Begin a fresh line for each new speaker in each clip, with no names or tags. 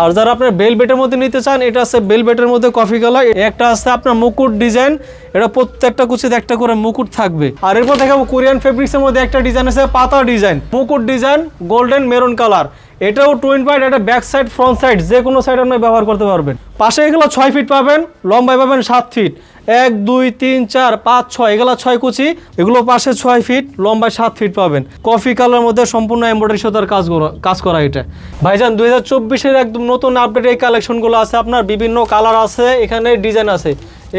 আর যারা আপনার বেল বেটের মধ্যে নিতে চান, এটা আছে বেল বেটের মধ্যে কফি কালার একটা আছে আপনার মুকুট ডিজাইন এটা প্রত্যেকটা কুচিতে একটা করে মুকুট থাকবে। আর এরপর দেখাবো কোরিয়ান ফেব্রিক্সের মধ্যে একটা ডিজাইন আছে, পাতা ডিজাইন মুকুট ডিজাইন গোল্ডেন মেরুন কালার এটাও টুইন পয়েন্ট একটা ব্যাক সাইড ফ্রন্ট সাইড যে কোনো সাইড আপনি ব্যবহার করতে পারবেন। পাশে এগুলো ছয় ফিট পাবেন, লম্বায় পাবেন সাত ফিট এক, দুই, তিন, চার, পাঁচ, ছয়, এগুলো ছয় কুচি, এগুলো পাশে ছয় ফিট, লম্বায় সাত ফিট পাবেন। কফি কালার মধ্যে সম্পূর্ণ এমব্রয়ডারি সুতার কাজ কাজ করা এটা। ভাইজান, দুই হাজার চব্বিশের একদম নতুন আপডেট এই কালেকশনগুলো আছে। আপনার বিভিন্ন কালার আছে, এখানে ডিজাইন আছে।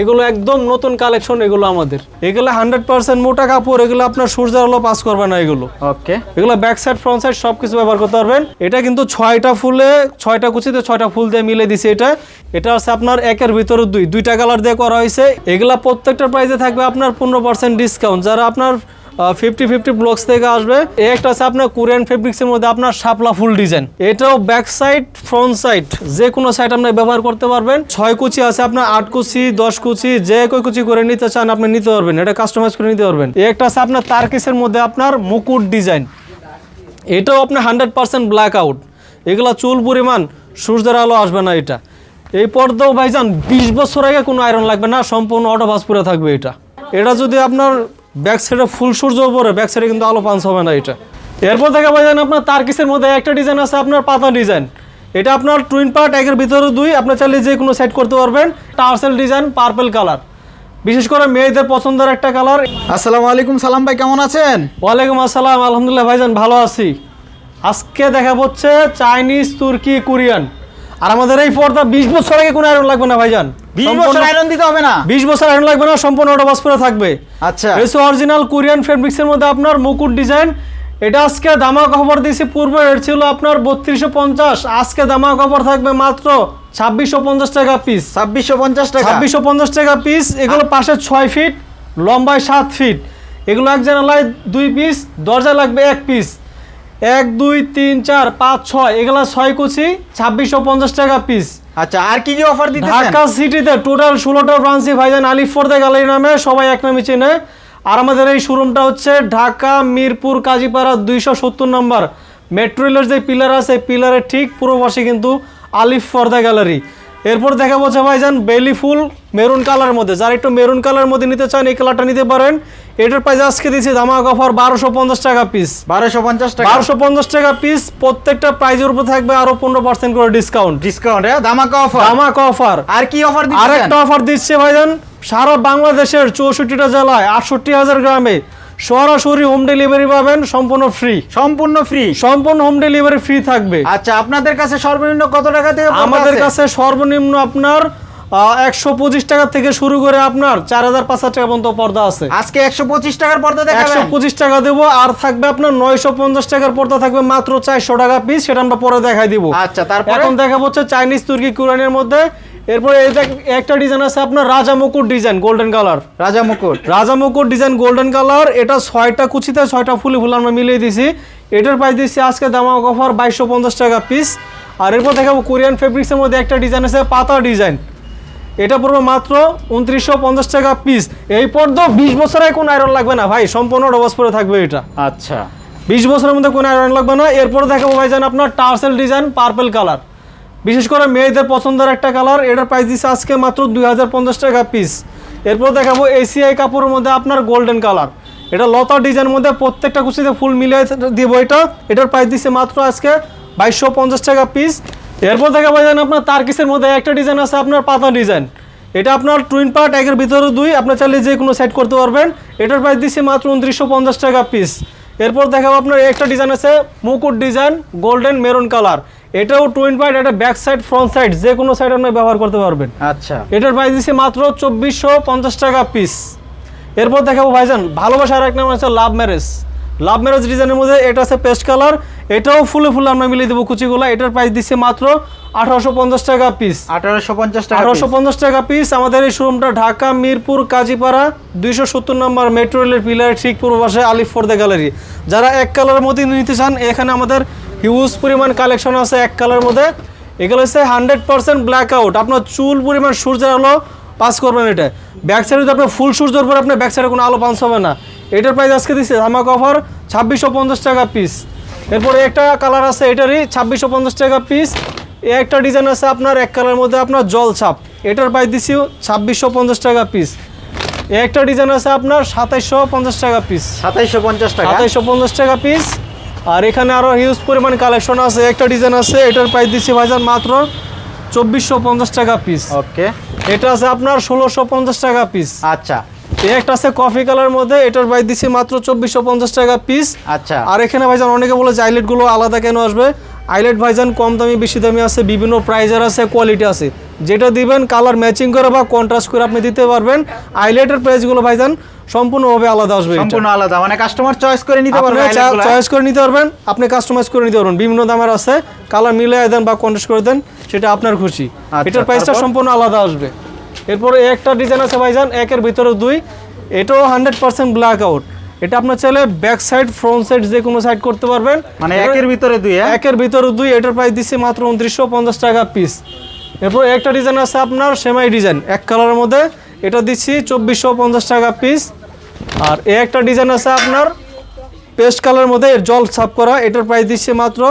এগুলো একদম নতুন কালেকশন এগুলো আমাদের। এগুলো হান্ড্রেড পার্সেন্ট মোটা কাপড় এগুলো আপনার সূর্যের আলো পাস করবে না এগুলো।
ওকে
এগুলো ব্যাক সাইড ফ্রন্ট সাইড সবকিছু ব্যবহার করতে পারবেন। এটা কিন্তু ছয়টা ফুলে ছয়টা কুচিতে ছয়টা ফুল দিয়ে মিলে দিছে এটা। এটা হচ্ছে আপনার একের ভিতরে দুই। দুইটা কালার দিয়ে করা হয়েছে। এগুলা প্রত্যেকটা প্রাইসে থাকবে আপনার পনেরো পার্সেন্ট ডিসকাউন্ট যারা আপনার ফিফটি ফিফটি ব্লকস থেকে আসবে। এই একটা আছে আপনার কোরিয়ান ফেব্রিক্সের মধ্যে আপনার শাপলা ফুল ডিজাইন এটাও ব্যাক সাইড ফ্রন্ট সাইড যে কোনো সাইড আপনি ব্যবহার করতে পারবেন। ছয় কুচি আছে আপনার, আট কুচি, দশ কুচি, যে কই কুচি করে নিতে চান আপনি নিতে পারবেন, এটা কাস্টমাইজ করে নিতে পারবেন। এই একটা আছে আপনার তারকেসের মধ্যে আপনার মুকুট ডিজাইন এটাও আপনার হান্ড্রেড পার্সেন্ট ব্ল্যাক আউট এগুলা চুল পরিমাণ, সূর্যের আলো আসবে না এটা। এই পর্দাও ভাইজান, বিশ বছর আগে কোনো আয়রন লাগবে না, সম্পূর্ণ অটো ভাস পুরে থাকবে এটা। এটা যদি আপনার ব্যাক সাইডে ফুল সূর্য উপরে ব্যাক সাইডে কিন্তু আলো পাঞ্চ হবে না এটা। এরপর থেকে ভাইজান আপনার তারকিসের মধ্যে একটা ডিজাইন আছে আপনার পাতা ডিজাইন এটা আপনার টুইন পার্ট একের ভিতরে দুই আপনার চাইলে যে কোনো সেট করতে পারবেন। টার্সেল ডিজাইন পার্পেল কালার বিশেষ করে মেয়েদের পছন্দের একটা কালার
আসসালামু আলাইকুম সালাম ভাই কেমন আছেন?
ওয়ালাইকুম আসসালাম আলহামদুলিল্লাহ ভাইজান ভালো আছি। আজকে দেখা হচ্ছে চাইনিজ তুর্কি কোরিয়ান আর আমাদের এই পর্দা বিশ বছর আগে কোনো আয়রন লাগবে না ভাইজান।
বিশ বছর আয়রন দিতে হবে না?
বিশ বছর আয়রন লাগবে না সম্পূর্ণ ওটা বাস করে থাকবে।
আচ্ছা।
এসে অরিজিনাল কোরিয়ান ফেব্রিক্সের মধ্যে আপনার মুকুট ডিজাইন এটা আজকে দামা কভার দিয়েছি পূর্বে রেট ছিল আপনার বত্রিশশো পঞ্চাশ আজকে দামা কভার থাকবে মাত্র ছাব্বিশশো পঞ্চাশ টাকা পিস
ছাব্বিশশো পঞ্চাশ টাকা।
ছাব্বিশশো পঞ্চাশ টাকা পিস এগুলো পাশে ছয় ফিট লম্বায় সাত ফিট এগুলো এক জানালায় দুই পিস দরজা লাগবে এক পিস এক দুই তিন চার পাঁচ ছয় এগুলো ছয় কুচি ছাব্বিশশো পঞ্চাশ টাকা পিস
আচ্ছা আর কি কি অফার দিতেছেন?
ঢাকা সিটিতে টোটাল ষোলোটা ব্রাঞ্চি ভাইজান আলিফ ফোর্দে গ্যালারি নামে সবাই এক নামে চেনে। আর আমাদের এই শোরুমটা হচ্ছে ঢাকা মিরপুর কাজীপাড়া দুইশো সত্তর নম্বর। মেট্রো রেলের যে পিলার আছে পিলারের ঠিক পুরো পাশে কিন্তু আলিফ ফর্দা গ্যালারি এরপর দেখা বলছে ভাইজান বেলি ফুল মেরুন কালারের মধ্যে। যারা একটু মেরুন কালারের মধ্যে নিতে চান এই কালারটা নিতে পারেন। এটার প্রাইস আজকে দিচ্ছি ধামাক অফার বারোশো পঞ্চাশ টাকা পিস
বারোশো পঞ্চাশ টাকা।
বারোশো পঞ্চাশ টাকা পিস প্রত্যেকটা প্রাইজের উপর থাকবে আরও পনেরো পার্সেন্ট করে ডিসকাউন্ট
ডিসকাউন্ট হ্যাঁ দামাকা অফার
ধামাক অফার
আর কি অফার
আর একটা অফার দিচ্ছে ভাইজান সারা বাংলাদেশের চৌষট্টিটা জেলায় আটষট্টি হাজার গ্রামে সরাসরি হোম ডেলিভারি পাবেন সম্পূর্ণ ফ্রি
সম্পূর্ণ ফ্রি
সম্পূর্ণ হোম ডেলিভারি ফ্রি থাকবে।
আচ্ছা আপনাদের কাছে সর্বনিম্ন কত টাকা থেকে
আমাদের কাছে সর্বনিম্ন আপনার একশো পঁচিশ টাকা থেকে শুরু করে আপনার চার হাজার পাঁচ হাজার টাকা পর্যন্ত পর্দা আছে।
আজকে একশো পঁচিশ টাকার পর্দা
একশো পঁচিশ টাকা দেবো আর থাকবে আপনার নয়শো পঞ্চাশ টাকার পর্দা থাকবে মাত্র চারশো টাকা পিস সেটা আমরা পরে দেখাই দিব।
আচ্ছা তারপর?
এখন দেখা হচ্ছে চাইনিজ তুর্কি কুরানের মধ্যে এরপরে একটা ডিজাইন আছে আপনার রাজা মুকুট ডিজাইন গোল্ডেন কালার
রাজা মুকুট।
রাজা মুকুট ডিজাইন গোল্ডেন কালার এটা ছয়টা কুচিতে ছয়টা ফুলে ফুল আমরা মিলিয়ে দিছি এটার প্রাইস দিচ্ছি আজকে দামা অফার বাইশশো পঞ্চাশ টাকা পিস আর এরপর দেখাবো কোরিয়ান ফেব্রিক্সের মধ্যে একটা ডিজাইন আছে পাতা ডিজাইন এটা পড়বে মাত্র উনত্রিশশো পঞ্চাশ টাকা পিস এই পর্যন্ত বিশ বছরে কোনো আয়রন লাগবে না ভাই সম্পূর্ণ ডবস পরে থাকবে এটা।
আচ্ছা।
বিশ বছরের মধ্যে কোনো আয়রন লাগবে না। এরপরে দেখাবো ভাইজান আপনার টার্সেল ডিজাইন পার্পেল কালার বিশেষ করে মেয়েদের পছন্দের একটা কালার, এটার প্রাইস দিচ্ছে আজকে মাত্র দুই হাজার পঞ্চাশ টাকা পিস এরপর দেখাবো এসিআই কাপড়ের মধ্যে আপনার গোল্ডেন কালার এটা লতা ডিজাইনের মধ্যে প্রত্যেকটা কুচিতে ফুল মিলিয়ে দিব এটা। এটার প্রাইস দিচ্ছে মাত্র আজকে বাইশশো টাকা পিস এরপর দেখাবো ভাইজান আপনার তারকিসের মধ্যে একটা ডিজাইন আছে আপনার পাতা ডিজাইন এটা আপনার টুইন পার্ট একের ভিতরে দুই। আপনার চাইলে যে কোনো সেট করতে পারবেন। এটার প্রাইস দিচ্ছে মাত্র উনত্রিশশো টাকা পিস এরপর দেখাবো আপনার একটা ডিজাইন আছে মুকুট ডিজাইন গোল্ডেন মেরুন কালার এটাও টুইন পার্ট এটা ব্যাক সাইড ফ্রন্ট সাইড যে কোনো সাইড আপনি ব্যবহার করতে পারবেন।
আচ্ছা।
এটার প্রাইস দিচ্ছে মাত্র চব্বিশশো পঞ্চাশ টাকা পিস এরপর দেখাবো ভাইজান ভালোবাসার এক নাম আছে লাভ ম্যারেজ লাভ ম্যারেজ ডিজাইনের মধ্যে এটা আছে পেস্ট কালার এটাও ফুলে ফুলে আমরা মিলিয়ে দেবো কুচিগুলো। এটার প্রাইস দিচ্ছে মাত্র আঠারোশো পঞ্চাশ টাকা পিস
আঠারোশো পঞ্চাশ টাকা
আঠারোশো পঞ্চাশ টাকা পিস আমাদের এই শোরুমটা ঢাকা মিরপুর কাজীপাড়া দুইশো সত্তর নম্বর মেট্রো রেলের পিলার ঠিক পূর্ব পাশে আলিফ ফোর্দে গ্যালারি যারা এক কালারের মধ্যে নিতে চান এখানে আমাদের হিউজ পরিমাণ কালেকশন আছে এক কালারের মধ্যে। এগুলো হচ্ছে হান্ড্রেড পার্সেন্ট ব্ল্যাক আউট আপনার চুল পরিমাণ সূর্যের আলো পাস করবেন এটা। ব্যাক সাইডে আপনার ফুল সূর্যের পর আপনার ব্যাক সাইডে কোনো আলো পাস হবে না। এটার প্রাইস আজকে দিচ্ছে ধামাক অফার ছাব্বিশশো পঞ্চাশ টাকা পিস এরপরে একটা কালার আছে এটারই ছাব্বিশশো পঞ্চাশ টাকা পিস একটা ডিজাইন আছে আপনার এক কালার মধ্যে আপনার জল ছাপ। এটার প্রাইস দিচ্ছি ছাব্বিশশো পঞ্চাশ টাকা পিস একটা ডিজাইন আছে আপনার সাতাইশশো পঞ্চাশ টাকা পিস
সাতাইশশো পঞ্চাশ টাকা?
সাতাইশশো পঞ্চাশ টাকা পিস আর এখানে আরও হিউজ পরিমাণ কালেকশন আছে। একটা ডিজাইন আছে এটার প্রাইস দিচ্ছি ভাইজান মাত্র চব্বিশশো পঞ্চাশ টাকা পিস
ওকে
এটা আছে আপনার ষোলোশো পঞ্চাশ টাকা পিস
আচ্ছা।
একটা আছে কফি কালার মধ্যে এটার প্রাইস দিচ্ছি মাত্র চব্বিশশো পঞ্চাশ টাকা পিস
আচ্ছা।
আর এখানে ভাইজান অনেকে বলে যে আইলেটগুলো আলাদা কেন আসবে? আইলেট ভাইজান কম দামি বেশি দামি আছে বিভিন্ন প্রাইজের আছে কোয়ালিটি আছে। যেটা দিবেন কালার ম্যাচিং করে বা কন্ট্রাস্ট করে আপনি দিতে পারবেন। আইলেটের প্রাইসগুলো ভাইজান সম্পূর্ণভাবে আলাদা আসবে
সম্পূর্ণ আলাদা মানে কাস্টমার চয়েস করে নিতে
আপনি চয়েস করে নিতে পারবেন আপনি কাস্টমাইজ করে নিতে পারবেন। বিভিন্ন দামের আছে কালার মিলিয়ে দেন বা কন্ট্রাস্ট করে দেন সেটা আপনার খুশি।
আচ্ছা,
এটার প্রাইসটা সম্পূর্ণ আলাদা আসবে। এরপরে একটা ডিজাইন আছে ভাইজান একের ভিতরে দুই। এটাও হান্ড্রেড পার্সেন্ট ব্ল্যাক আউট এটা আপনার চাইলে ব্যাক সাইড ফ্রন্ট সাইড যে কোনো সাইড করতে পারবেন।
মানে একের ভিতরে দুই হ্যাঁ?
একের ভিতরে দুই এটার প্রাইস দিচ্ছে মাত্র উনত্রিশশো পঞ্চাশ টাকা পিস এরপর একটা ডিজাইন আছে আপনার সেমাই ডিজাইন এক কালারের মধ্যে। এটা দিচ্ছি চব্বিশশো পঞ্চাশ টাকা পিস আর এ একটা ডিজাইন আছে আপনার পেস্ট কালারের মধ্যে জল সাফ করা। এটার প্রাইস দিচ্ছি মাত্র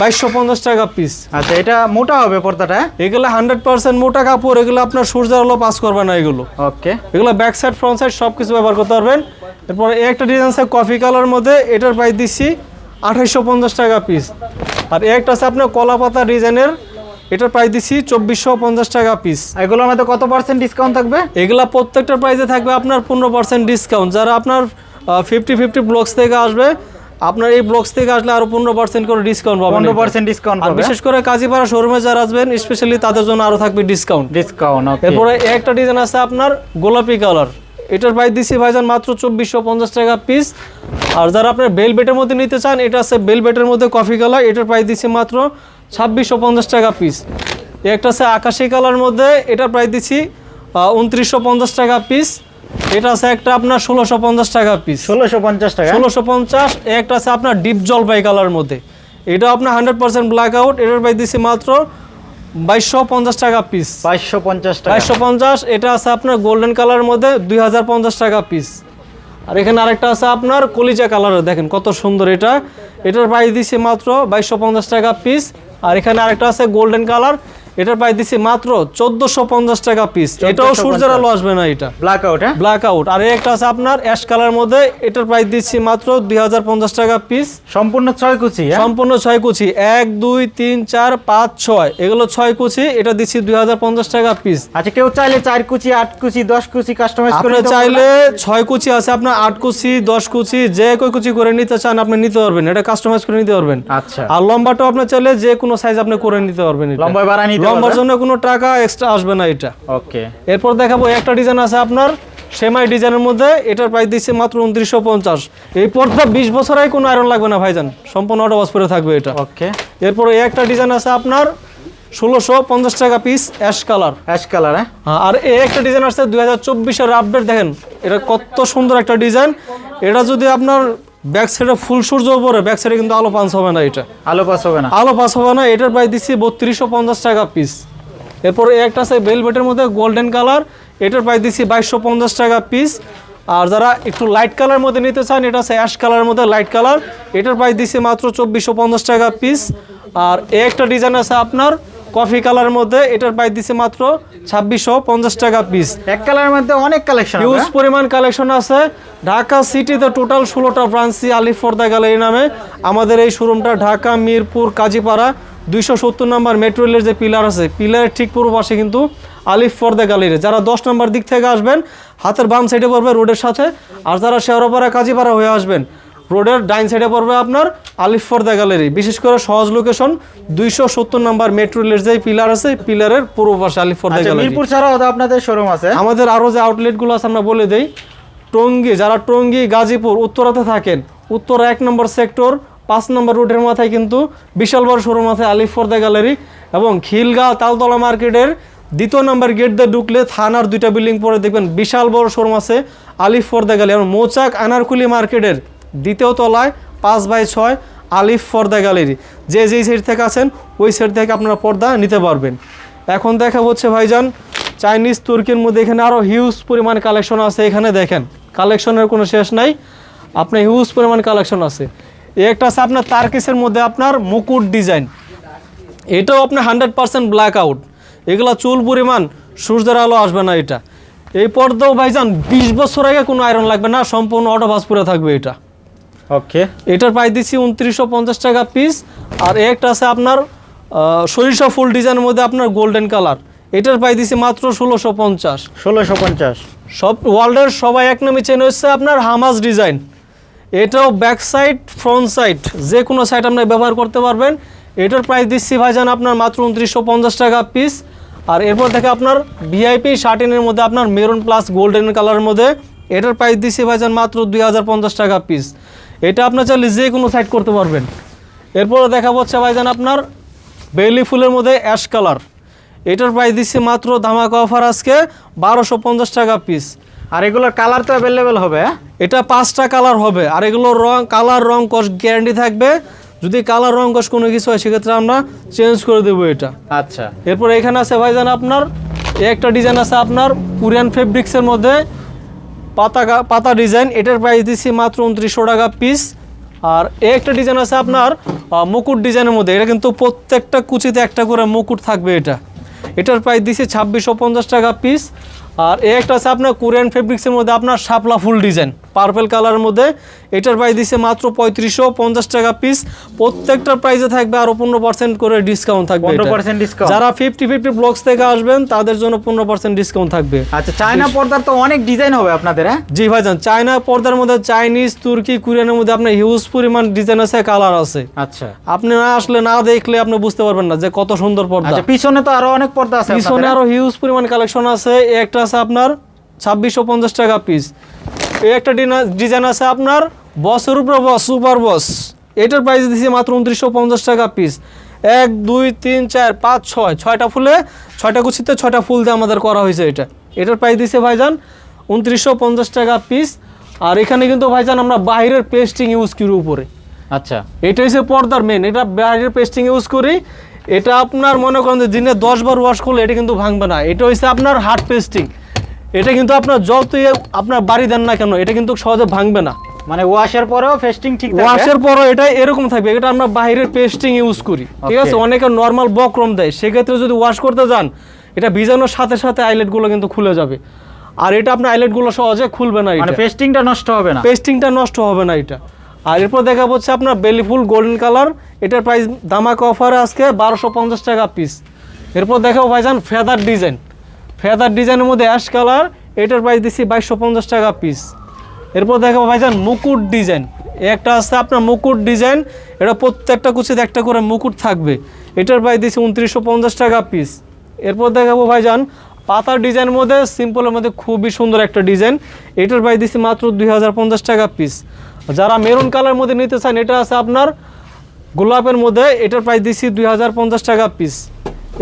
বাইশশো পঞ্চাশ টাকা পিস
আচ্ছা এটা মোটা হবে পর্দাটা?
এগুলো হান্ড্রেড পার্সেন্ট মোটা কাপড় এগুলো আপনার সূর্যের আলো পাস করবে না এগুলো।
ওকে।
এগুলো ব্যাক সাইড ফ্রন্ট সাইড সব কিছু ব্যবহার করতে পারবেন। এরপর এই একটা ডিজাইন আছে কফি কালার মধ্যে এটার প্রাইস দিচ্ছি আঠাইশশো পঞ্চাশ টাকা পিস আর একটা আছে আপনার কলা পাতা ডিজাইনের এটার প্রাইস দিচ্ছি চব্বিশশো পঞ্চাশ টাকা পিস
এগুলোর মধ্যে কত পার্সেন্ট ডিসকাউন্ট থাকবে?
এগুলা প্রত্যেকটা প্রাইসে থাকবে আপনার পনেরো পার্সেন্ট ডিসকাউন্ট যারা আপনার ফিফটি ফিফটি ব্লকস থেকে আসবে আপনার এই ব্লকস থেকে আসলে আরও পনেরো পার্সেন্ট করে ডিসকাউন্ট পাবেন
পনেরো। পার্সেন্ট ডিসকাউন্ট
আর বিশেষ করে কাজীপাড়া শোরুমে যারা আসবেন স্পেশালি তাদের জন্য আরও থাকবে ডিসকাউন্ট
ডিসকাউন্ট ওকে
এরপরে একটা ডিজাইন আছে আপনার গোলাপি কালার এটার প্রাইস দিচ্ছি ভাইজান মাত্র চব্বিশশো পঞ্চাশ টাকা পিস আর যারা আপনার বেল বেটের মধ্যে নিতে চান এটা আছে বেল বেটের মধ্যে কফি কালার এটার প্রাইস দিচ্ছি মাত্র ছাব্বিশশো পঞ্চাশ টাকা পিস একটা আছে আকাশি কালার মধ্যে এটা প্রাইস দিচ্ছি উনত্রিশশো পঞ্চাশ টাকা পিস এটা আছে একটা আপনার ষোলোশো পঞ্চাশ টাকা পিস
ষোলোশো পঞ্চাশ টাকা?
ষোলোশো পঞ্চাশ একটা আছে আপনার ডিপ জলপাই কালার মধ্যে। এটা আপনার হান্ড্রেড পার্সেন্ট ব্ল্যাক আউট এটার প্রাইস দিচ্ছি মাত্র বাইশশো পঞ্চাশ টাকা পিস
বাইশশো পঞ্চাশ টাকা।
বাইশশো পঞ্চাশ এটা আছে আপনার গোল্ডেন কালারের মধ্যে দুই হাজার পঞ্চাশ টাকা পিস আর এখানে আরেকটা আছে আপনার কলিজা কালারের দেখেন কত সুন্দর এটা। এটার প্রাইস দিচ্ছে মাত্র বাইশশো পঞ্চাশ টাকা পিস আর এখানে আরেকটা আছে গোল্ডেন কালার এটার প্রাইস দিচ্ছে মাত্র চোদ্দোশো পঞ্চাশ টাকা পিস এটাও সূর্যের আলো আসবে না এটা।
ব্ল্যাক আউট হ্যাঁ?
ব্ল্যাক আউট আর একটা আছে আপনার অ্যাশ কালার মধ্যে এটার প্রাইস দিচ্ছি মাত্র দুই হাজার পঞ্চাশ টাকা পিস
সম্পূর্ণ ছয় কুচি হ্যাঁ?
সম্পূর্ণ ছয় কুচি। এক দুই তিন চার পাঁচ ছয়। এগুলো ছয় কুচি এটা দিচ্ছি দুই হাজার পঞ্চাশ টাকা পিস
আচ্ছা কেউ চাইলে চার কুচি আট কুচি দশ কুচি কাস্টমাইজ করে
চাইলে ছয় কুচি আছে আপনার আট কুচি দশ কুচি যে কই কুচি করে নিতে চান আপনি নিতে পারবেন। এটা কাস্টমাইজ করে নিতে পারবেন।
আচ্ছা।
আর লম্বাটাও আপনি চাইলে যে কোনো সাইজ আপনি করে নিতে পারবেন এটা।
লম্বায় বাড়ায় নিতে
লম্বার জন্য কোনো টাকা এক্সট্রা আসবে না এটা।
ওকে।
এরপর দেখাবো একটা ডিজাইন আছে আপনার সেমাই ডিজাইনের মধ্যে এটার প্রাইস দিচ্ছে মাত্র উনত্রিশশো পঞ্চাশ। এই পর্দা বিশ বছর কোনো আয়রন লাগবে না ভাইজান সম্পূর্ণ অটো করে থাকবে এটা।
ওকে।
এরপর এই একটা ডিজাইন আছে আপনার ষোলোশো পঞ্চাশ টাকা piece ash colour
ash colour হ্যাঁ?
আর এই একটা ডিজাইন আসছে দুই হাজার চব্বিশের আপডেট দেখেন এটা কত সুন্দর একটা ডিজাইন। এটা যদি আপনার ব্যাক সাইডে ফুল সূর্য উপরে ব্যাক সাইডে কিন্তু আলো পাঞ্চ হবে না এটা।
আলো পাস হবে না।
আলো পাস হবে না এটার প্রাইস দিচ্ছি বত্রিশশো পঞ্চাশ টাকা পিস এরপর একটা আছে বেলভেটের মধ্যে গোল্ডেন কালার এটার প্রাইস দিচ্ছি বাইশশো পঞ্চাশ টাকা পিস আর যারা একটু লাইট কালার মধ্যে নিতে চান এটা আছে অ্যাশ কালারের মধ্যে লাইট কালার এটার প্রাইস দিচ্ছি মাত্র চব্বিশশো পঞ্চাশ টাকা পিস আর একটা ডিজাইন আছে আপনার কফি কালারের মধ্যে এটার প্রাইস দিছে মাত্র ছাব্বিশশো পঞ্চাশ টাকা পিস
এক কালারের মধ্যে অনেক কালেকশন
হিউজ পরিমাণ কালেকশন আছে। ঢাকা সিটিতে টোটাল ষোলোটা ব্রাঞ্চি আলিফ ফর্দা গ্যালারি নামে আমাদের এই শোরুমটা ঢাকা মিরপুর কাজীপাড়া দুইশো সত্তর নম্বর মেট্রো রেলের যে পিলার আছে পিলারের ঠিক পূর্ব পাশে কিন্তু আলিফ ফর্দা গ্যালারি যারা দশ নম্বর দিক থেকে আসবেন হাতের বাম সাইডে পড়বে রোডের সাথে। আর যারা শেওড়াপাড়া কাজীপাড়া হয়ে আসবেন রোডের ডাইন সাইডে পড়বে আপনার আলিফ ফর্দা গ্যালারি। বিশেষ করে সহজ লোকেশন দুইশো সত্তর নম্বর মেট্রো রেলের যে পিলার আছে পিলারের পূর্ব পাশে আলিফ ফর্দা
আচ্ছা
গ্যালারি।
মিরপুর ছাড়াও তো আপনাদের শোরুম আছে।
আমাদের আরও যে আউটলেটগুলো আছে আমরা বলে দেই। টঙ্গী যারা টঙ্গী গাজীপুর উত্তরাতে থাকেন উত্তরা এক নম্বর সেক্টর পাঁচ নম্বর রুটের মাথায় কিন্তু বিশাল বড় শোরুম আছে আলিফ ফর্দা গ্যালারি এবং খিলগাঁও তালতলা মার্কেটের দ্বিতীয় নম্বর গেট দিয়ে ঢুকলে থানার দুইটা বিল্ডিং পরে দেখবেন বিশাল বড় শোরুম আছে আলিফ ফর্দা গ্যালারি এবং মৌচাক আনারকুলি মার্কেটের দ্বিতীয় তলায় পাঁচ বাই ছয় আলিফ ফর্দা গ্যালারি যে যেই সাইড থেকে আছেন, ওই সাইড থেকে আপনারা পর্দা নিতে পারবেন। এখন দেখা হচ্ছে ভাইজান চাইনিজ তুর্কির মধ্যে এখানে আরও হিউজ পরিমাণ কালেকশন আছে। এখানে দেখেন কালেকশনের কোনো শেষ নাই। আপনার হিউজ পরিমাণ কালেকশন আছে। একটা আছে আপনার তারকেসের মধ্যে আপনার মুকুট ডিজাইন এটাও আপনার হান্ড্রেড পার্সেন্ট ব্ল্যাক আউট এগুলা চুল পরিমাণ, সূর্যের আলো আসবে না এটা। এই পর্দাও ভাইজান, বিশ বছর আগে কোনো আয়রন লাগবে না, সম্পূর্ণ অটোভাস পুরে থাকবে এটা।
ওকে।
এটার প্রাইস দিচ্ছি উনত্রিশশো পঞ্চাশ টাকা পিস আর একটা আছে আপনার সরিষা ফুল ডিজাইনের মধ্যে আপনার গোল্ডেন কালার এটার প্রাইস দিচ্ছি মাত্র ষোলোশো পঞ্চাশ।
ষোলোশো পঞ্চাশ।
সব ওয়ার্ল্ডের সবাই এক নামে চেন হচ্ছে আপনার হামাজ ডিজাইন এটাও ব্যাক সাইড ফ্রন্ট সাইড যে কোনো সাইড আপনি ব্যবহার করতে পারবেন। এটার প্রাইস দিচ্ছি ভাইজান আপনার মাত্র উনত্রিশশো পঞ্চাশ টাকা পিস আর এরপর থেকে আপনার ভিআইপি শার্টিনের মধ্যে আপনার মেরুন প্লাস গোল্ডেন কালারের মধ্যে। এটার প্রাইস দিচ্ছি ভাইজান মাত্র দুই হাজার পঞ্চাশ টাকা পিস এটা আপনার চাইলে যে কোনো সাইড করতে পারবেন। এরপরে দেখা হচ্ছে ভাইজান আপনার বেলি ফুলের মধ্যে অ্যাশ কালার এটার প্রাইস দিচ্ছি মাত্র ধামাকা অফার আজকে বারোশো পঞ্চাশ টাকা পিস
আর এগুলোর কালার তো অ্যাভেলেবেল হবে হ্যাঁ?
এটা পাঁচটা কালার হবে আর এগুলোর রং কালার রং কস গ্যারান্টি থাকবে। যদি কালার রং কস কোনো কিছু হয় সেক্ষেত্রে আমরা চেঞ্জ করে দেবো এটা।
আচ্ছা।
এরপর এখানে আছে ভাইজান আপনার একটা ডিজাইন আছে আপনার কোরিয়ান ফেব্রিক্সের মধ্যে। পাতা পাতা ডিজাইন, এটার প্রাইস দিচ্ছি মাত্র উনত্রিশশো টাকা পিস আর এ একটা ডিজাইন আছে আপনার মুকুট ডিজাইনের মধ্যে। এটা কিন্তু প্রত্যেকটা কুচিতে একটা করে মুকুট থাকবে এটা। এটার প্রাইস দিচ্ছি ছাব্বিশশো পঞ্চাশ টাকা পিস আর এ একটা আছে আপনার কোরিয়ান ফেব্রিক্সের মধ্যে আপনার শাপলা ফুল ডিজাইন। পার্পেল কালারের মধ্যে। এটার প্রাইস দিচ্ছে মাত্র পঁয়ত্রিশশো পঞ্চাশ টাকা পিস প্রত্যেকটার প্রাইসে থাকবে আরও পনেরো পার্সেন্ট করে ডিসকাউন্ট থাকবে যারা ফিফটি ফিফটি ব্লগস থেকে আসবেন তাদের জন্য পনেরো পার্সেন্ট ডিসকাউন্ট থাকবে।
আচ্ছা চায়না পর্দার তো অনেক ডিজাইন হবে আপনাদের হ্যাঁ?
জি ভাইজান চায়না পর্দার মধ্যে চাইনিজ তুর্কি কোরিয়ানের মধ্যে আপনার হিউজ পরিমাণ ডিজাইন আছে কালার আছে।
আচ্ছা।
আপনি না আসলে না দেখলে আপনি বুঝতে পারবেন না যে কত সুন্দর পর্দা।
আচ্ছা পিছনে তো আরও অনেক পর্দা আছে
পিছনে
আপনাদের,
আরও হিউজ পরিমাণ কালেকশন আছে। একটা আছে আপনার ছাব্বিশশো পঞ্চাশ টাকা পিস এই একটা ডিজাইন আছে আপনার বসের উপরে বস সুপার বস। এটার প্রাইস দিচ্ছি মাত্র উনত্রিশশো পঞ্চাশ টাকা পিস এক দুই তিন চার পাঁচ ছয়। ছয়টা ফুলে ছয়টা কুচিতে ছয়টা ফুল দিয়ে আমাদের করা হয়েছে এটা। এটার প্রাইস দিচ্ছে ভাইজান উনত্রিশশো পঞ্চাশ টাকা পিস আর এখানে কিন্তু ভাইজান আমরা বাইরের পেস্টিং ইউজ করি উপরে।
আচ্ছা।
এটা হচ্ছে পর্দার মেন এটা বাইরের পেস্টিং ইউজ করি। এটা আপনার মনে করেন যে দিনে দশ বার ওয়াশ করলে এটা কিন্তু ভাঙবে না। এটা হচ্ছে আপনার হার্ড পেস্টিং এটা কিন্তু আপনার যতই আপনার বাড়ি দেন না কেন? এটা কিন্তু সহজে ভাঙবে না।
মানে ওয়াশের পরেও পেস্টিং ঠিক থাকবে?
ওয়াশের পরেও এটা এরকম থাকবে এটা আমরা বাইরের পেস্টিং ইউজ করি ঠিক আছে. অনেকে নর্মাল বক্রম দেয় সেক্ষেত্রে যদি ওয়াশ করতে যান এটা ভিজানোর সাথে সাথে আইলেটগুলো কিন্তু খুলে যাবে। আর এটা আপনার আইলেটগুলো সহজে খুলবে না
মানে
এটা।
ফেস্টিংটা নষ্ট হবে না?
পেস্টিংটা নষ্ট হবে না এটা। আর এরপর দেখা হচ্ছে আপনার বেলি ফুল গোল্ডেন কালার এটার প্রাইস দামাকা অফারে আজকে বারোশো পঞ্চাশ টাকা পিস এরপর দেখাবো ভাইজান ফেদার ডিজাইন ফেদার ডিজাইনের মধ্যে অ্যাশ কালার, এটার প্রাইস দিচ্ছি বাইশশো পঞ্চাশ টাকা পিস এরপর দেখাবো ভাইজান মুকুট ডিজাইন। একটা আছে আপনার মুকুট ডিজাইন, এটা প্রত্যেকটা কুচিতে একটা করে মুকুট থাকবে। এটার প্রাইস দিচ্ছি উনত্রিশশো পঞ্চাশ টাকা পিস এরপর দেখাবো ভাইজান পাতার ডিজাইনের মধ্যে সিম্পলের মধ্যে খুবই সুন্দর একটা ডিজাইন। এটার প্রাইস দিচ্ছি মাত্র দুই হাজার পঞ্চাশ টাকা পিস যারা মেরুন কালার মধ্যে নিতে চান, এটা আছে আপনার গোলাপের মধ্যে, এটার প্রাইস দিচ্ছি দুই হাজার পঞ্চাশ টাকা পিস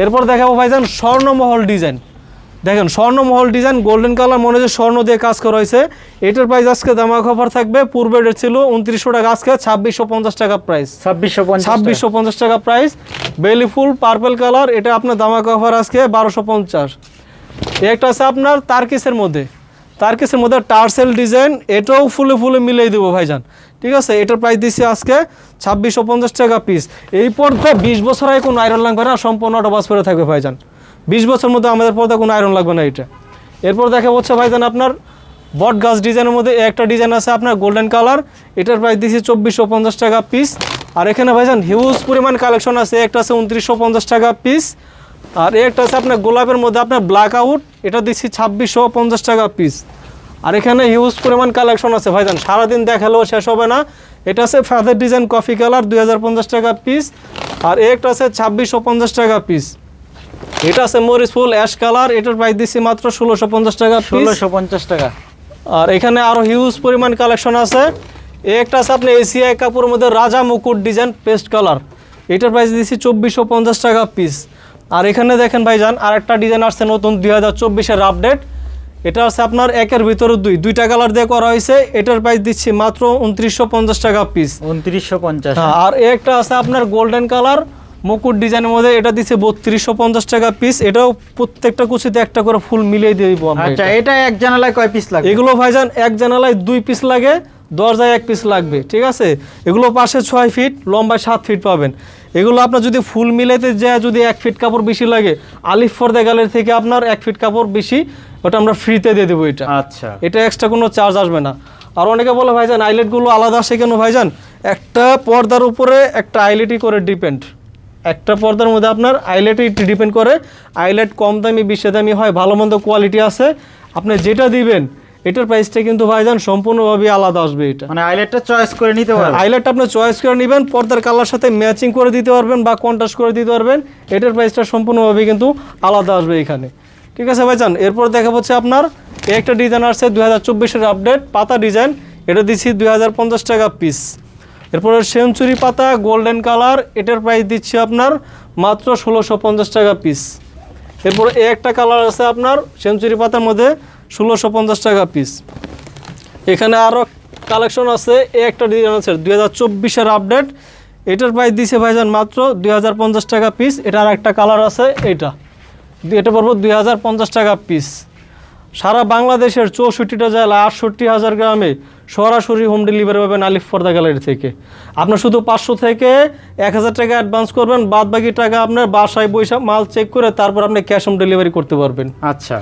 এরপর দেখাবো ভাইজান স্বর্ণমহল ডিজাইন। দেখেন স্বর্ণমহল ডিজাইন গোল্ডেন কালার মনে হচ্ছে স্বর্ণ দিয়ে কাজ করা হয়েছে। এটার প্রাইস আজকে দামা খবর থাকবে। পূর্বে রেট ছিল উনত্রিশশো টাকা আজকে ছাব্বিশশো পঞ্চাশ টাকা প্রাইস
ছাব্বিশশো
ছাব্বিশশো পঞ্চাশ টাকা প্রাইস বেলি ফুল পার্পেল কালার এটা আপনার দামা কভার আজকে বারোশো পঞ্চাশ। একটা আছে আপনার তারকিসের মধ্যে। তারকিসের মধ্যে টার্সেল ডিজাইন এটাও ফুলে ফুলে মিলিয়ে দেবো ভাইজান। ঠিক আছে? এটার প্রাইস দিচ্ছি আজকে ছাব্বিশশো পঞ্চাশ টাকা পিস এই পর্দা বিশ বছর আগে কোনো আয়রন লাগবে না সম্পূর্ণ অটোবাস করে থাকবে ভাইজান। বিশ বছর মধ্যে আমাদের পর্দা কোনো আয়রন লাগবে না এটা। এরপর দেখা হচ্ছে ভাইজান আপনার বট গাছ ডিজাইনের মধ্যে একটা ডিজাইন আছে আপনার গোল্ডেন কালার এটার প্রাইস দিচ্ছি চব্বিশশো পঞ্চাশ টাকা পিস আর এখানে ভাইজান হিউজ পরিমাণ কালেকশন আছে, একটা আছে উনত্রিশশো পঞ্চাশ টাকা পিস আর একটা আছে আপনার গোলাপের মধ্যে আপনার ব্ল্যাক আউট এটা দিচ্ছি ছাব্বিশশো পঞ্চাশ টাকা পিস আর এখানে হিউজ পরিমাণ কালেকশন আছে ভাইজান, সারাদিন দেখালেও শেষ হবে না। এটা আছে ফ্যাদার ডিজাইন কফি কালার দুই হাজার পঞ্চাশ টাকা পিস আর একটা আছে ছাব্বিশশো টাকা পিস এটা আছে মরিচ ফুল অ্যাশ কালার এটার প্রাইস দিচ্ছি মাত্র ষোলোশো পঞ্চাশ টাকা
ষোলোশো পঞ্চাশ টাকা।
আর এখানে আরও হিউজ পরিমাণ কালেকশন আছে। একটা আছে আপনি এসিআই কাপড়ের মধ্যে রাজা মুকুট ডিজাইন পেস্ট কালার এটার প্রাইস দিচ্ছি চব্বিশশো পঞ্চাশ টাকা পিস আর এখানে দেখেন ভাইজান আর একটা ডিজাইন আসছে নতুন দুই হাজার চব্বিশের আপডেট এটা আছে আপনার একের ভিতরে দুই। দুইটা কালার দিয়ে করা হয়েছে। এটার প্রাইস দিচ্ছি মাত্র উনত্রিশশো পঞ্চাশ টাকা পিস
উনত্রিশশো পঞ্চাশ।
হ্যাঁ, আর একটা আছে আপনার গোল্ডেন কালার মুকুট ডিজাইনের মধ্যে এটা দিচ্ছে বত্রিশশো পঞ্চাশ টাকা পিস এটাও প্রত্যেকটা কুচিতে একটা করে ফুল মিলিয়ে দিয়ে দিব
আচ্ছা
এটা।
এটা এক জানালায় কয় পিস লাগে
এগুলো ভাইজান এক জানালায় দুই পিস লাগে দরজায় এক পিস লাগবে ঠিক আছে? এগুলো পাশে ছয় ফিট লম্বায় সাত ফিট পাবেন। এগুলো আপনার যদি ফুল মিলাইতে যায় যদি এক ফিট কাপড় বেশি লাগে আলিফ ফর্দা গ্যালারি থেকে আপনার এক ফিট কাপড় বেশি ওটা আমরা ফ্রিতে দিয়ে দেবো এটা।
আচ্ছা।
এটা এক্সট্রা কোনো চার্জ আসবে না। আর অনেকে বলে ভাইজান আইলেটগুলো আলাদা আসে কেন ভাইজান? একটা পর্দার উপরে একটা আইলেটই করে ডিপেন্ড একটা পর্দার মধ্যে আপনার আইলেটই ডিপেন্ড করে। আইলেট কম দামি বেশি দামি হয় ভালো মন্দ কোয়ালিটি আছে। আপনি যেটা দিবেন এটার প্রাইসটা কিন্তু ভাইজান সম্পূর্ণভাবে আলাদা আসবে এটা।
মানে আইলেটটা চয়েস করে নিতে পারবে
আইলেট আপনি চয়েস করে নেবেন পর্দার কালার সাথে ম্যাচিং করে দিতে পারবেন বা কন্ট্রাস্ট করে দিতে পারবেন। এটার প্রাইসটা সম্পূর্ণভাবে কিন্তু আলাদা আসবে এখানে। ঠিক আছে ভাইজান এরপর দেখা হচ্ছে আপনার একটা ডিজাইন আসছে দুই হাজার চব্বিশের আপডেট পাতা ডিজাইন এটা দিচ্ছি দুই হাজার পঞ্চাশ টাকা পিস এরপরে সেঞ্চুরি পাতা, গোল্ডেন কালার, এটার প্রাইস দিচ্ছি আপনার মাত্র ষোলোশো পঞ্চাশ টাকা পিস এরপরে এ একটা কালার আছে আপনার, সেঞ্চুরি পাতার মধ্যে ষোলোশো পঞ্চাশ টাকা পিস এখানে আরও কালেকশন আছে, এ একটা ডিজাইন আছে, দুই হাজার চব্বিশের আপডেট এটার প্রাইস দিছে ভাইজান মাত্র দুই হাজার পঞ্চাশ টাকা পিস এটার একটা কালার আছে এটা এটা পড়ব দুই হাজার পঞ্চাশ টাকা পিস সারা বাংলাদেশের চৌষট্টিটা জেলা আটষট্টি হাজার গ্রামে সরাসরি হোম ডেলিভারি পাবেন আলিফ ফর্দা গ্যালারি থেকে। আপনার শুধু পাঁচশো থেকে এক হাজার টাকা অ্যাডভান্স করবেন বাদ বাকি টাকা আপনার বাসায় বৈশাখ মাল চেক করে তারপর আপনি ক্যাশ হোম ডেলিভারি করতে পারবেন।
আচ্ছা।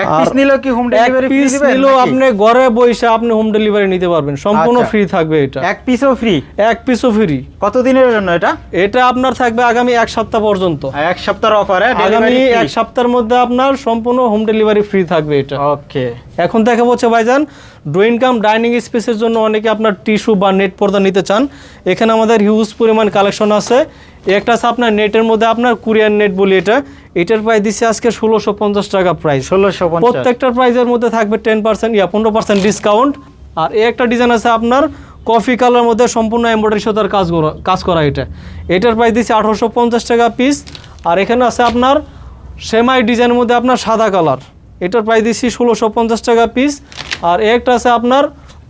এক
আর
পিস নিলেও কি হোম ডেলিভারি ফ্রি দিবেন
নিলেও আপনি ঘরে বসে আপনি হোম ডেলিভারি নিতে পারবেন। সম্পূর্ণ। ফ্রি থাকবে এটা।
এক পিসও ফ্রি
এক পিসও ফ্রি
কত দিনের জন্য এটা?
এটা আপনার থাকবে আগামী এক সপ্তাহ পর্যন্ত।
এক সপ্তাহের অফার
আগামী এক সপ্তাহের মধ্যে আপনার সম্পূর্ণ হোম ডেলিভারি ফ্রি থাকবে এটা।
ওকে
এখন দেখা হচ্ছে ভাইজান ড্রয়িং কাম ডাইনিং স্পেসের জন্য অনেকে আপনার টিস্যু বা নেট পর্দা নিতে চান। এখানে আমাদের হিউজ পরিমাণ কালেকশন আছে। একটা আছে আপনার নেটের মধ্যে আপনার কুরিয়ার নেট বলি এটা। এটার প্রাইস দিচ্ছে আজকে ষোলোশো পঞ্চাশ টাকা প্রাইস
ষোলোশো
প্রত্যেকটার প্রাইসের মধ্যে থাকবে টেন পার্সেন্ট ইয়া পনেরো পার্সেন্ট ডিসকাউন্ট আর এই একটা ডিজাইন আছে আপনার কফি কালার মধ্যে সম্পূর্ণ এমব্রয়ডারি সুতার কাজ করা কাজ করা এটা। এটার প্রাইস দিচ্ছে আঠারোশো পঞ্চাশ টাকা পিস আর এখানে আছে আপনার সেমাই ডিজাইনের মধ্যে আপনার সাদা কালার এটার প্রাইস দিচ্ছি ষোলোশো পঞ্চাশ টাকা পিস আর একটা আছে আপনার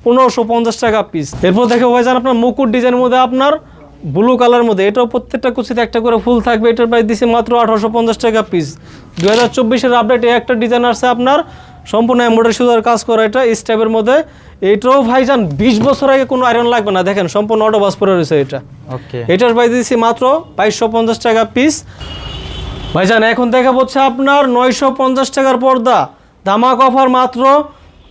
পনেরোশো পঞ্চাশ টাকা পিস এরপর দেখে ভাইজান আপনার মুকুট ডিজাইনের মধ্যে আপনার ব্লু কালার মধ্যে এটাও প্রত্যেকটা কুচিতে একটা করে ফুল থাকবে এটার প্রাইস দিচ্ছে মাত্র আঠারোশো পঞ্চাশ টাকা পিস দু হাজার চব্বিশের আপডেট এই একটা ডিজাইন আসছে আপনার সম্পূর্ণ এমব্রয়ডারি সুতার কাজ করা এটা স্টেপের মধ্যে। এটাও ভাইজান বিশ বছর আগে কোনো আয়রন লাগবে না দেখেন সম্পূর্ণ অটো বাস পরে রয়েছে এটা।
ওকে
এটার প্রাইস দিচ্ছি মাত্র বাইশশো পঞ্চাশ টাকা পিস ভাইজান এখন দেখা হচ্ছে আপনার নয়শো পঞ্চাশ টাকার পর্দা। ধামাক অফার মাত্র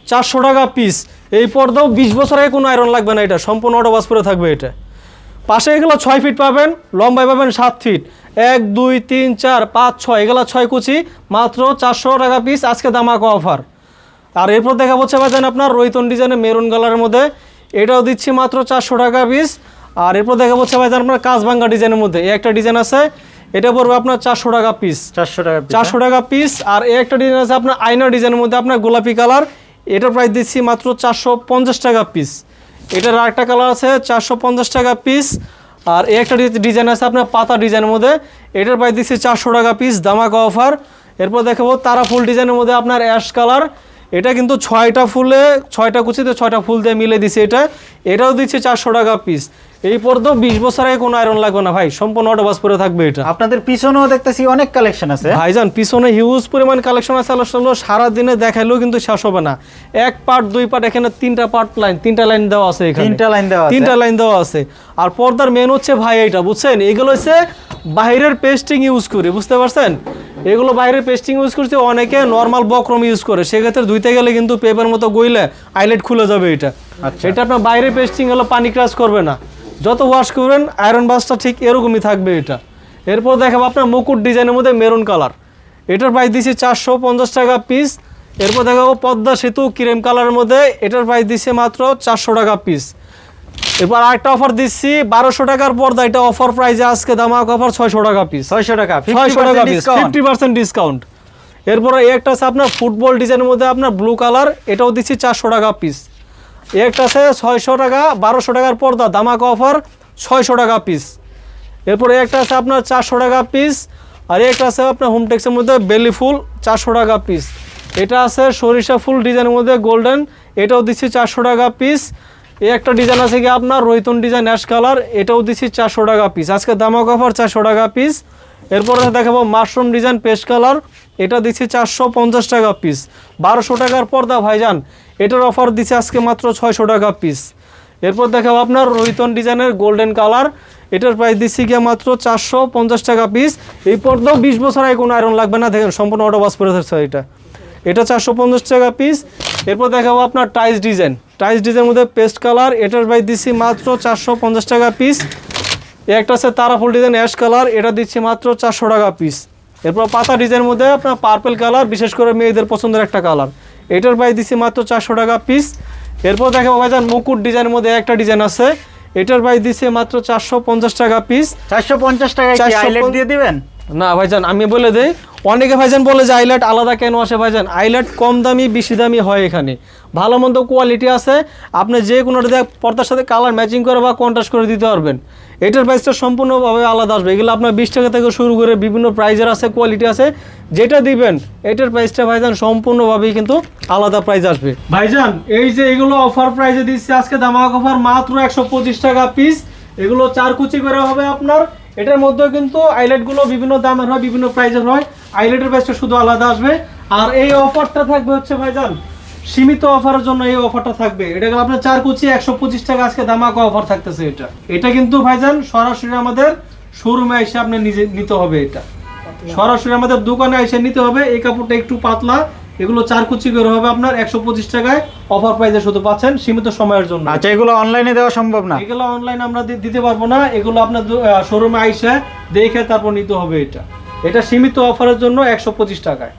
চারশো টাকা পিস এই পর্দাও বিশ বছর আগে কোনো আয়রন লাগবে না এটা সম্পূর্ণ অটো বাস পরে থাকবে এটা। পাশে এগুলো ছয় ফিট পাবেন লম্বায় পাবেন সাত ফিট এক দুই তিন চার পাঁচ ছয় এগুলো ছয় কুচি মাত্র চারশো টাকা পিস আজকে দামাকা অফার আর এরপর দেখা হচ্ছে ভাইজান আপনার রৈতন ডিজাইনের মেরুন কালারের মধ্যে। এটাও দিচ্ছি মাত্র চারশো টাকা পিস আর এরপর দেখা হচ্ছে ভাইজান আপনার কাজভাঙ্গা ডিজাইনের মধ্যে। এই একটা ডিজাইন আছে এটা পড়বে আপনার চারশো টাকা পিস
চারশো টাকা
চারশো টাকা পিস আর এই একটা ডিজাইন আছে আপনার আয়না ডিজাইনের মধ্যে আপনার গোলাপি কালার এটার প্রাইস দিচ্ছি মাত্র চারশো পঞ্চাশ টাকা পিস এটার আরেকটা কালার আছে, চারশো পঞ্চাশ টাকা পিস আর এই একটা ডিজাইন আছে আপনার পাতা ডিজাইনের মধ্যে। এটার প্রায় দিচ্ছি চারশো টাকা পিস দামাকা অফার এরপর দেখাবো তারা ফুল ডিজাইনের মধ্যে আপনার অ্যাশ কালার এটা কিন্তু ছয়টা ফুলে, ছয়টা কুচিতে ছয়টা ফুল দিয়ে মিলে দিছে এটা। এটাও দিচ্ছে চারশো টাকা পিস এই পর্যন্ত বিশ বছর আগে কোনো আয়রন লাগবে না ভাই। সম্পূর্ণ অটোবাস পরে থাকবে এটা।
আপনাদের পিছনেও দেখতেছি অনেক কালেকশন আছে।
ভাইজান পিছনে হিউজ পরিমাণ কালেকশন আছে আসলে সারাদিনে দেখাইলেও কিন্তু শেষ হবে না। এক পার্ট দুই পার্ট এখানে তিনটা পার্ট লাইন তিনটা লাইন দেওয়া আছে এখানে।
তিনটা লাইন দেওয়া আছে।
তিনটা লাইন দেওয়া আছে। আর পর্দার মেন হচ্ছে ভাই এইটা বুঝছেন? এগুলো হচ্ছে বাইরের পেস্টিং ইউজ করে বুঝতে পারছেন? এগুলো বাইরের পেস্টিং ইউজ করছে অনেকে নর্মাল বক্রম ইউজ করে। সেক্ষেত্রে ধুইতে গেলে কিন্তু পেপার মতো গইলে আইলেট খুলে যাবে এটা। এটা আপনার বাইরে পেস্টিং হলো পানি ক্রাশ করবে না। যত ওয়াশ করবেন আয়রন বাসটা ঠিক এরকমই থাকবে এটা। এরপর দেখাবো আপনার মুকুট ডিজাইনের মধ্যে মেরুন কালার এটার প্রাইস দিচ্ছি চারশো পঞ্চাশ টাকা পিস এরপর দেখাবো পদ্মা সেতু ক্রিম কালারের মধ্যে। এটার প্রাইস দিচ্ছে মাত্র চারশো টাকা পিস এরপর আরেকটা অফার দিচ্ছি বারোশো টাকার পর্দা। এটা অফার প্রাইসে আজকে দামাক অফার ছয়শো টাকা পিস
ছয়শো টাকা
ছয়শো টাকা পিস ফিফটি পার্সেন্ট ডিসকাউন্ট এরপরে একটা আছে আপনার ফুটবল ডিজাইনের মধ্যে আপনার ব্লু কালার এটাও দিচ্ছি চারশো টাকা পিস একটা আছে ছয়শো টাকা, বারোশো টাকার পর্দা দামাক অফার, ছয়শো টাকা পিস এরপরে একটা আছে আপনার চারশো টাকা পিস আর একটা আছে আপনার হোমটেক্সের মধ্যে বেলি ফুল, চারশো টাকা পিস এটা আছে সরিষা ফুল ডিজাইনের মধ্যে গোল্ডেন এটাও দিচ্ছি চারশো টাকা পিস এই একটা ডিজাইন আছে কি আপনার রৈতন ডিজাইন অ্যাশ কালার এটাও দিচ্ছি চারশো টাকা পিস আজকে দামাক অফার চারশো টাকা পিস এরপরে দেখাবো মাশরুম ডিজাইন পেস্ট কালার এটা দিচ্ছি চারশো পঞ্চাশ টাকা পিস বারোশো টাকার পর্দা ভাইজান এটার অফার দিচ্ছে আজকে মাত্র ছয়শো টাকা পিস এরপর দেখাবো আপনার রোহিতন ডিজাইনের গোল্ডেন কালার এটার প্রাইস দিচ্ছি গিয়ে মাত্র চারশো পঞ্চাশ টাকা পিস এই পর্দাও বিশ বছর আগে কোনো আয়রন লাগবে না, দেখেন সম্পূর্ণ অটো বাস করে থাকছে এটা। এটা চারশো পঞ্চাশ টাকা পিস এরপর দেখাবো আপনার টাইস ডিজাইন টাইস ডিজাইনের মধ্যে পেস্ট কালার এটার প্রাইস দিচ্ছি মাত্র চারশো পঞ্চাশ টাকা পিস একটা আছে তারাফুল ডিজাইন অ্যাশ কালার এটা দিচ্ছি মাত্র চারশো টাকা পিস এরপর পাতা ডিজাইনের মধ্যে আপনার পার্পেল কালার বিশেষ করে মেয়েদের পছন্দের একটা কালার এটার প্রাইস দিচ্ছি মাত্র চারশো টাকা পিস এরপর দেখাবো ভাইজান মুকুট ডিজাইনের মধ্যে একটা ডিজাইন আছে। এটার প্রাইস দিছে মাত্র চারশো পঞ্চাশ টাকা পিস
চারশো পঞ্চাশ টাকা টাকায় কি
450
দিয়ে দিবেন?
না, ভাইজান, আমি বলে দেই, অনেকে ভাইজান বলে যে আইলাইট আলাদা কেন আসে ভাইজান? আইলাইট কম দামি, বেশি দামি হয় এখানে। ভালো মন্দ কোয়ালিটি আছে, আপনি যে কোনোটা দিয়ে পর্দার সাথে কালার ম্যাচিং করে বা কন্ট্রাস্ট করে দিতে পারবেন। এটার প্রাইসটা সম্পূর্ণভাবে আলাদা আসবে। এগুলো আপনার বিশ টাকা থেকে শুরু করে বিভিন্ন প্রাইজের আছে কোয়ালিটি আছে, যেটা দিবেন, এটার প্রাইসটা ভাইজান সম্পূর্ণভাবেই কিন্তু আলাদা প্রাইস আসবে। ভাইজান, এই যে এগুলো অফার প্রাইসে দিচ্ছে, আজকে দামাক অফার মাত্র একশো পঁচিশ টাকা পিস এগুলো চার কুচি করে হবে আপনার এটার মধ্যেও কিন্তু আইলাইটগুলো বিভিন্ন দামের হয় বিভিন্ন প্রাইজের হয়। আইলাইটের প্রাইসটা শুধু আলাদা আসবে। আর এই অফারটা থাকবে হচ্ছে ভাইজান সীমিত অফারের জন্য এই অফারটা থাকবে। এটা গেল আপনার চার কুচি একশো পঁচিশ টাকা আজকে দামাকা অফার থাকতেছে এটা। এটা কিন্তু ভাইজান সরাসরি আমাদের শোরুমে এসে আপনি নিজে নিতে হবে এটা। সরাসরি আমাদের দোকানে এসে নিতে হবে। এই কাপড়টা একটু পাতলা এগুলো চার কুচি করে হবে আপনার একশো পঁচিশ টাকায়। অফার প্রাইসে শুধু পাচ্ছেন সীমিত সময়ের জন্য।
আচ্ছা এগুলো অনলাইনে দেওয়া সম্ভব না?
এগুলো অনলাইন আমরা দিতে পারব না। এগুলো আপনার শোরুমে আইসা দেখে তারপর নিতে হবে এটা। এটা সীমিত অফারের জন্য একশো পঁচিশ টাকায়।